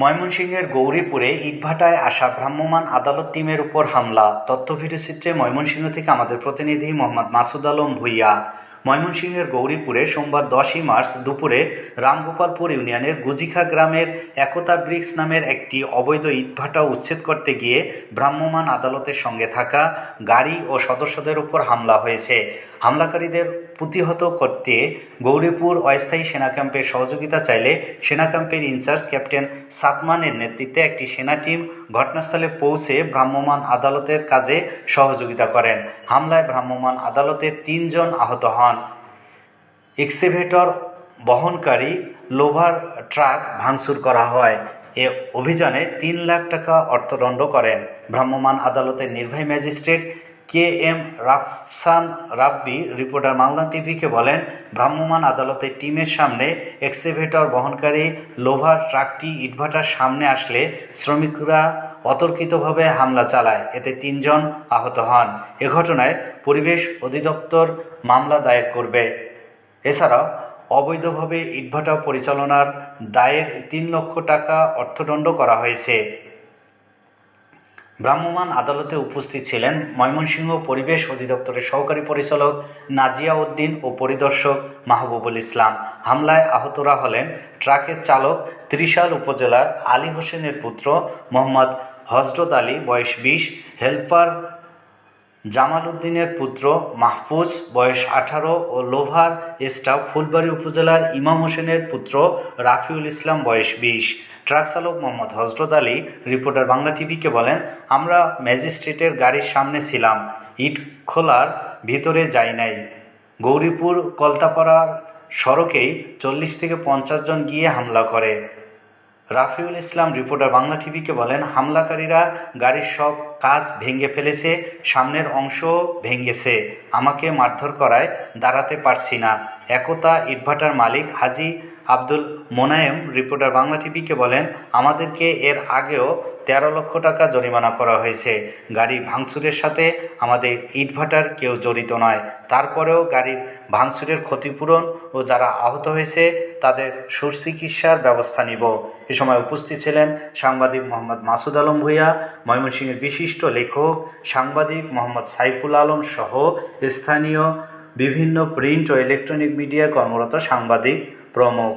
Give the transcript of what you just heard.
ময়মনসিংহের গৌরীপুরে ইটভাটায় আসা ভ্রাম্যমাণ আদালত টিমের উপর হামলা। তথ্য ভিডিওচিত্রে ময়মনসিংহ থেকে আমাদের প্রতিনিধি মোহাম্মদ মাসুদ আলম ভুইয়া। ময়মনসিংহের গৌরীপুরে সোমবার দশই মার্চ দুপুরে রামগোপালপুর ইউনিয়নের গুজিখা গ্রামের একতা ব্রিক্স নামের একটি অবৈধ ইটভাটা উচ্ছেদ করতে গিয়ে ভ্রাম্যমাণ আদালতের সঙ্গে থাকা গাড়ি ও সদস্যদের উপর হামলা হয়েছে। হামলাকারীদের প্রতিহত করতে গৌরীপুর অস্থায়ী সেনা ক্যাম্পের সহযোগিতা চাইলে সেনা ক্যাম্পের ইনচার্জ ক্যাপ্টেন সাদমানের নেতৃত্বে একটি সেনা টিম ঘটনাস্থলে পৌঁছে ভ্রাম্যমাণ আদালতের কাজে সহযোগিতা করেন। হামলায় ভ্রাম্যমাণ আদালতে তিনজন আহত হন। এক্সিভেটর বহনকারী লোভার ট্রাক ভাঙচুর করা হয়। এ অভিযানে তিন লাখ টাকা অর্থদণ্ড করেন। ভ্রাম্যমাণ আদালতের নির্বাহী magistrate K M Rafsan Rabbi, reporter Bangla টিভিকে বলেন, ভ্রাম্যমাণ আদালতের টিমের সামনে এক্সেভেটর বহনকারী লোভার ট্রাকটি ইটভাটার সামনে আসলে শ্রমিকরা অতর্কিতভাবে হামলা চালায়। এতে তিনজন আহত হন। এ ঘটনায় পরিবেশ অধিদপ্তর মামলা দায়ের করবে। এছাড়াও, অবৈধভাবে ইটভাটা পরিচালনার দায়ের তিন লক্ষ টাকা অর্থদণ্ড করা হয়েছে। ভ্রাম্যমাণ আদালতে উপস্থিত ছিলেন ময়মনসিংহ পরিবেশ অধিদপ্তরের সহকারী পরিচালক নাজিয়া উদ্দিন ও পরিদর্শক মাহবুবুল ইসলাম। হামলায় আহতরা হলেন ট্রাকের চালক ত্রিশাল উপজেলার আলী হোসেনের পুত্র মোহাম্মদ হজরত আলী, বয়স বিশ, হেল্পার জামাল উদ্দিনের পুত্র মাহফুজ, বয়স আঠারো, ও লোভার স্টাফ ফুলবাড়ী উপজেলার ইমাম হোসেনের পুত্র রাফিউল ইসলাম, বয়স বিশ। ট্রাক চালক মোহাম্মদ হজরত আলী, রিপোর্টার বাংলা টিভিকে বলেন, আমরা ম্যাজিস্ট্রেটের গাড়ির সামনে ছিলাম। ইট খোলার ভিতরে যাই নাই। গৌরীপুর কলতাপাড়ার সড়কেই চল্লিশ থেকে পঞ্চাশ জন গিয়ে হামলা করে। রাফিউল ইসলাম, রিপোর্টার বাংলা টিভিকে বলেন, হামলাকারীরা গাড়ির সব কাজ ভেঙে ফেলেছে, সামনের অংশ ভেঙেছে। আমাকে মারধর করায় দাঁড়াতে পারছি না। একতা ইটভাটার মালিক হাজি আব্দুল মোনায়েম, রিপোর্টার বাংলা টিভিকে বলেন, আমাদেরকে এর আগেও তেরো লক্ষ টাকা জরিমানা করা হয়েছে। গাড়ি ভাঙচুরের সাথে আমাদের ইটভাটার কেউ জড়িত নয়। তারপরেও গাড়ির ভাঙচুরের ক্ষতিপূরণ ও যারা আহত হয়েছে, তাদের সুচিকিৎসার ব্যবস্থা নিব। এ সময় উপস্থিত ছিলেন সাংবাদিক মোহাম্মদ মাসুদ আলম ভূঁইয়া, ময়মনসিংহের বিশিষ্ট লেখক, সাংবাদিক মোহাম্মদ সাইফুল আলম সহ স্থানীয় বিভিন্ন প্রিন্ট ও ইলেকট্রনিক মিডিয়ায় কর্মরত সাংবাদিক প্রমুখ।